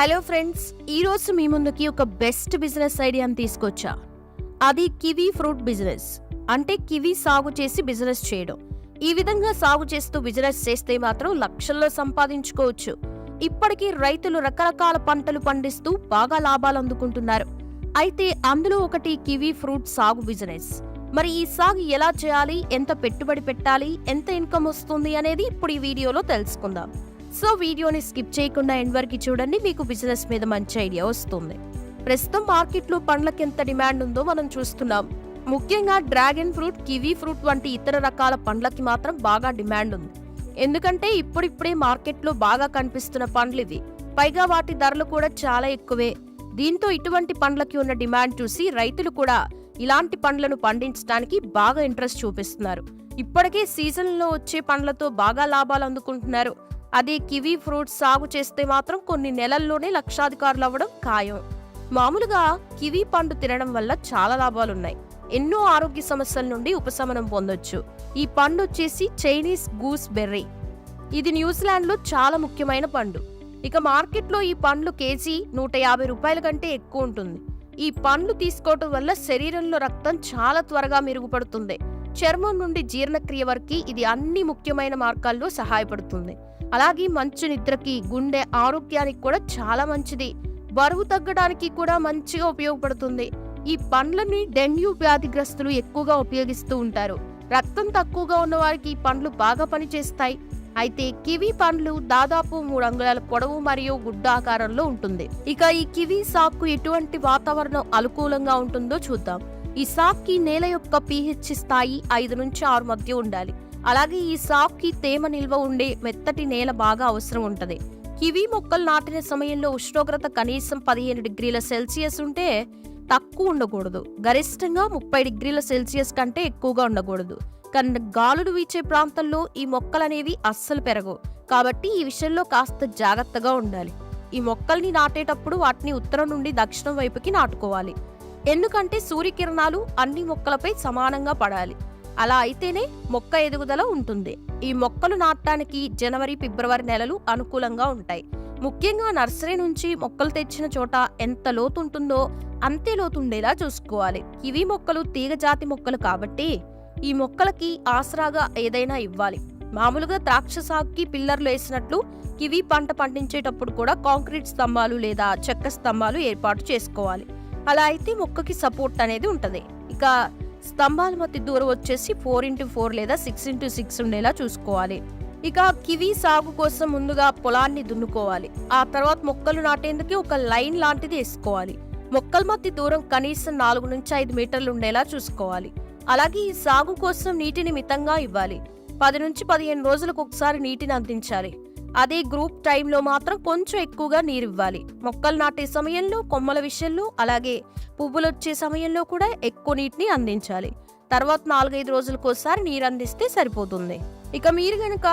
Hello friends ఈరోజు మీ ముందుకి ఒక బెస్ట్ బిజినెస్ ఐడియాని తీసుకొచ్చా. అది కివీ ఫ్రూట్ బిజినెస్. అంటే కివీ సాగు చేసి బిజినెస్ చేయడం. ఈ విధంగా సాగు చేస్తూ బిజినెస్ చేస్తే మాత్రం లక్షల్లో సంపాదించుకోవచ్చు. ఇప్పటికీ రైతులు రకరకాల పంటలు పండిస్తూ బాగా లాభాలు అందుకుంటున్నారు. అయితే అందులో ఒకటి కివీ ఫ్రూట్ సాగు బిజినెస్. మరి ఈ సాగు ఎలా చేయాలి? ఎంత పెట్టుబడి పెట్టాలి? ఎంత ఇన్కమ్ వస్తుంది అనేది ఇప్పుడు ఈ వీడియోలో తెలుసుకుందాం. సో వీడియోని స్కిప్ చేయకుండా ఎండ్ వరకు చూడండి. మీకు బిజినెస్ మీద మంచి ఐడియా వస్తుంది. ప్రస్తుతం మార్కెట్లో పండ్లకి ఎంత డిమాండ్ ఉందో మనం చూస్తున్నాం. ముఖ్యంగా డ్రాగన్ ఫ్రూట్ కివీ ఫ్రూట్ వంటి ఇతర రకాల పండ్లకి మాత్రం బాగా డిమాండ్ ఉంది. ఎందుకంటే ఇప్పుడిప్పుడే మార్కెట్లో బాగా కనిపిస్తున్న పండ్లు ఇవి. పైగా వాటి ధరలు కూడా చాలా ఎక్కువే. దీంతో ఇటువంటి పండ్లకి ఉన్న డిమాండ్ చూసి రైతులు కూడా ఇలాంటి పండ్లను పండించడానికి బాగా ఇంట్రెస్ట్ చూపిస్తున్నారు. ఇప్పటికే సీజన్లో వచ్చే పండ్లతో బాగా లాభాలు అందుకుంటున్నారు. అదే కివీ ఫ్రూట్ సాగు చేస్తే మాత్రం కొన్ని నెలల్లోనే లక్షాధికారులు అవ్వడం ఖాయం. మామూలుగా కివీ పండు తినడం వల్ల చాలా లాభాలున్నాయి. ఎన్నో ఆరోగ్య సమస్యల నుండి ఉపశమనం పొందొచ్చు. ఈ పండు వచ్చేసి చైనీస్ గూస్ బెర్రీ. ఇది న్యూజిలాండ్లో చాలా ముఖ్యమైన పండు. ఇక మార్కెట్లో ఈ పండ్లు కేజీ నూట యాభై రూపాయల కంటే ఎక్కువ ఉంటుంది. ఈ పండ్లు తీసుకోవటం వల్ల శరీరంలో రక్తం చాలా త్వరగా మెరుగుపడుతుంది. చర్మం నుండి జీర్ణక్రియ వరకు ఇది అన్ని ముఖ్యమైన మార్గాల్లో సహాయపడుతుంది. అలాగే మంచి నిద్రకి గుండె ఆరోగ్యానికి కూడా చాలా మంచిది. బరువు తగ్గడానికి కూడా మంచిగా ఉపయోగపడుతుంది. ఈ పండ్లని డెంగ్యూ వ్యాధిగ్రస్తులు ఎక్కువగా ఉపయోగిస్తూ ఉంటారు. రక్తం తక్కువగా ఉన్న వారికి ఈ పండ్లు బాగా పనిచేస్తాయి. అయితే కివీ పండ్లు దాదాపు మూడు అంగుళాల పొడవు మరియు గుడ్డ ఆకారంలో ఉంటుంది. ఇక ఈ కివీ సాక్కు ఎటువంటి వాతావరణం అనుకూలంగా ఉంటుందో చూద్దాం. ఈ సాక్కి నేల యొక్క పీహెచ్ స్థాయి ఐదు నుంచి ఆరు మధ్య ఉండాలి. అలాగే ఈ సాగుకి తేమ నిల్వ ఉండే మెత్తటి నేల బాగా అవసరం ఉంటుంది. కివీ మొక్కలు నాటిన సమయంలో ఉష్ణోగ్రత కనీసం పదిహేను డిగ్రీల సెల్సియస్ ఉంటే తక్కువ ఉండకూడదు. గరిష్టంగా ముప్పై డిగ్రీల సెల్సియస్ కంటే ఎక్కువగా ఉండకూడదు. కానీ గాలులు వీచే ప్రాంతంలో ఈ మొక్కలనేవి అస్సలు పెరగవు. కాబట్టి ఈ విషయంలో కాస్త జాగ్రత్తగా ఉండాలి. ఈ మొక్కల్ని నాటేటప్పుడు వాటిని ఉత్తరం నుండి దక్షిణం వైపుకి నాటుకోవాలి. ఎందుకంటే సూర్యకిరణాలు అన్ని మొక్కలపై సమానంగా పడాలి. అలా అయితేనే మొక్క ఎదుగుదల ఉంటుంది. ఈ మొక్కలు నాటడానికి జనవరి ఫిబ్రవరి నెలలు అనుకూలంగా ఉంటాయి. ముఖ్యంగా నర్సరీ నుంచి మొక్కలు తెచ్చిన చోట ఎంత లోతు ఉంటుందో అంతే లోతు ఉండేలా చూసుకోవాలి. ఇవి మొక్కలు తీగ జాతి మొక్కలు కాబట్టి ఈ మొక్కలకి ఆసరాగా ఏదైనా ఇవ్వాలి. మామూలుగా ద్రాక్ష సాగుకి పిల్లర్లు వేసినట్లు కివి పంట పండించేటప్పుడు కూడా కాంక్రీట్ స్తంభాలు లేదా చెక్క స్తంభాలు ఏర్పాటు చేసుకోవాలి. అలా అయితే మొక్కకి సపోర్ట్ అనేది ఉంటుంది. ఇక స్తంభాల మధ్య దూరం వచ్చేసి ఫోర్ ఇంటూ ఫోర్ లేదా సిక్స్ ఇంటూ సిక్స్ ఉండేలా చూసుకోవాలి. ఇక కివీ సాగు కోసం ముందుగా పొలాన్ని దున్నుకోవాలి. ఆ తర్వాత మొక్కలు నాటేందుకు ఒక లైన్ లాంటిది వేసుకోవాలి. మొక్కల మధ్య దూరం కనీసం నాలుగు నుంచి ఐదు మీటర్లు ఉండేలా చూసుకోవాలి. అలాగే ఈ సాగు కోసం నీటిని మితంగా ఇవ్వాలి. పది నుంచి పదిహేను రోజులకు ఒకసారి నీటిని అందించాలి. అదే గ్రూప్ టైంలో మాత్రం కొంచెం ఎక్కువగా నీరు ఇవ్వాలి మొక్కలు నాటే సమయంలో కొమ్మల విషయంలో అలాగే పువ్వులు వచ్చే సమయంలో కూడా ఎక్కువ నీటిని అందించాలి. తర్వాత నాలుగైదు రోజులకోసారి నీరు అందిస్తే సరిపోతుంది. ఇక మీరు గనక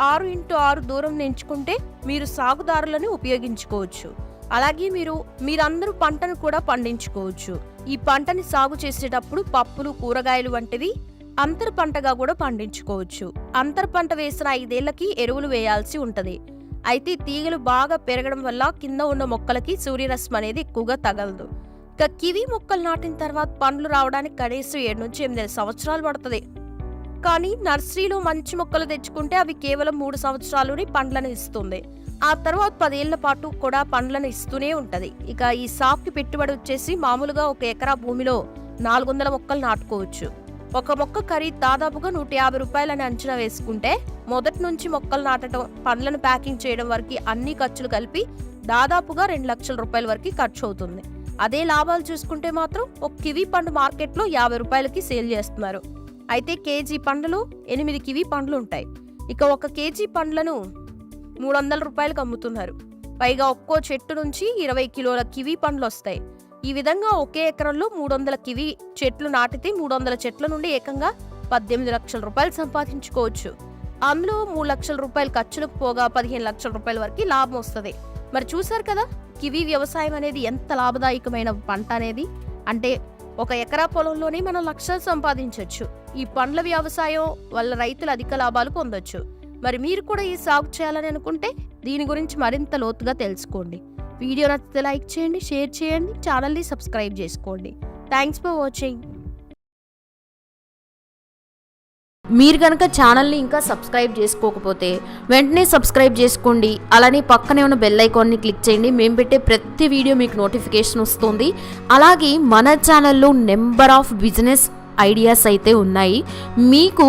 ఆరు ఇంటూ ఆరు దూరం ఎంచుకుంటే మీరు సాగుదారులను ఉపయోగించుకోవచ్చు. అలాగే మీరు మీరందరూ పంటను కూడా పండించుకోవచ్చు. ఈ పంటని సాగు చేసేటప్పుడు పప్పులు కూరగాయలు వంటివి అంతర పంటగా కూడా పండించుకోవచ్చు. అంతర పంట వేసిన ఐదేళ్ళకి ఎరువులు వేయాల్సి ఉంటుంది. అయితే తీగలు బాగా పెరగడం వల్ల కింద ఉన్న మొక్కలకి సూర్యరశ్మి అనేది ఎక్కువగా తగలదు. ఇక కివి మొక్కలు నాటిన తర్వాత పండ్లు రావడానికి కనీసం ఏడు నుంచి ఎనిమిది సంవత్సరాలు పడుతుంది. కానీ నర్సరీలో మంచి మొక్కలు తెచ్చుకుంటే అవి కేవలం మూడు సంవత్సరాలుని పండ్లను ఇస్తుంది. ఆ తర్వాత పదేళ్ళ పాటు కూడా పండ్లను ఇస్తూనే ఉంటది. ఇక ఈ సాప్కి పెట్టుబడి వచ్చేసి మామూలుగా ఒక ఎకరా భూమిలో నాలుగు వందల మొక్కలు నాటుకోవచ్చు. ఒక మొక్క ఖరీదు దాదాపుగా నూట యాభై రూపాయలని అంచనా వేసుకుంటే మొదటి నుంచి మొక్కలు నాటడం పండ్లను ప్యాకింగ్ చేయడం వరకు అన్ని ఖర్చులు కలిపి దాదాపుగా రెండు లక్షల రూపాయల వరకు ఖర్చు అవుతుంది. అదే లాభాలు చూసుకుంటే మాత్రం ఒక కివీ పండు మార్కెట్లో యాభై రూపాయలకి సేల్ చేస్తున్నారు. అయితే కేజీ పండ్లు ఎనిమిది కివీ పండ్లు ఉంటాయి. ఇక ఒక కేజీ పండ్లను మూడు వందల రూపాయలకు అమ్ముతున్నారు. పైగా ఒక్కో చెట్టు నుంచి ఇరవై కిలోల కివీ పండ్లు వస్తాయి. ఈ విధంగా ఒకే ఎకరంలో మూడు వందల కివి చెట్లు నాటితే మూడు వందల చెట్ల నుండి ఏకంగా పద్దెనిమిది లక్షల రూపాయలు సంపాదించుకోవచ్చు. అందులో మూడు లక్షల రూపాయలు ఖర్చులకు పోగా పదిహేను లక్షల రూపాయల వరకు లాభం వస్తుంది. మరి చూసారు కదా కివీ వ్యవసాయం అనేది ఎంత లాభదాయకమైన పంట అనేది? అంటే ఒక ఎకరా పొలంలోనే మనం లక్షలు సంపాదించవచ్చు ఈ పండ్ల వ్యవసాయం వల్ల రైతులు అధిక లాభాలు పొందొచ్చు. మరి మీరు కూడా ఈ సాగు చేయాలని అనుకుంటే దీని గురించి మరింత లోతుగా తెలుసుకోండి. వీడియో నచ్చితే లైక్ చేయండి షేర్ చేయండి ఛానల్ని సబ్స్క్రైబ్ చేసుకోండి. థ్యాంక్స్ ఫర్ వాచింగ్ మీరు కనుక ఛానల్ని ఇంకా సబ్స్క్రైబ్ చేసుకోకపోతే వెంటనే సబ్స్క్రైబ్ చేసుకోండి. అలానే పక్కనే ఉన్న బెల్ ఐకాన్ని క్లిక్ చేయండి. మేము పెట్టే ప్రతి వీడియో మీకు నోటిఫికేషన్ వస్తుంది. అలాగే మన ఛానల్లో నెంబర్ ఆఫ్ బిజినెస్ ఐడియాస్ అయితే ఉన్నాయి. మీకు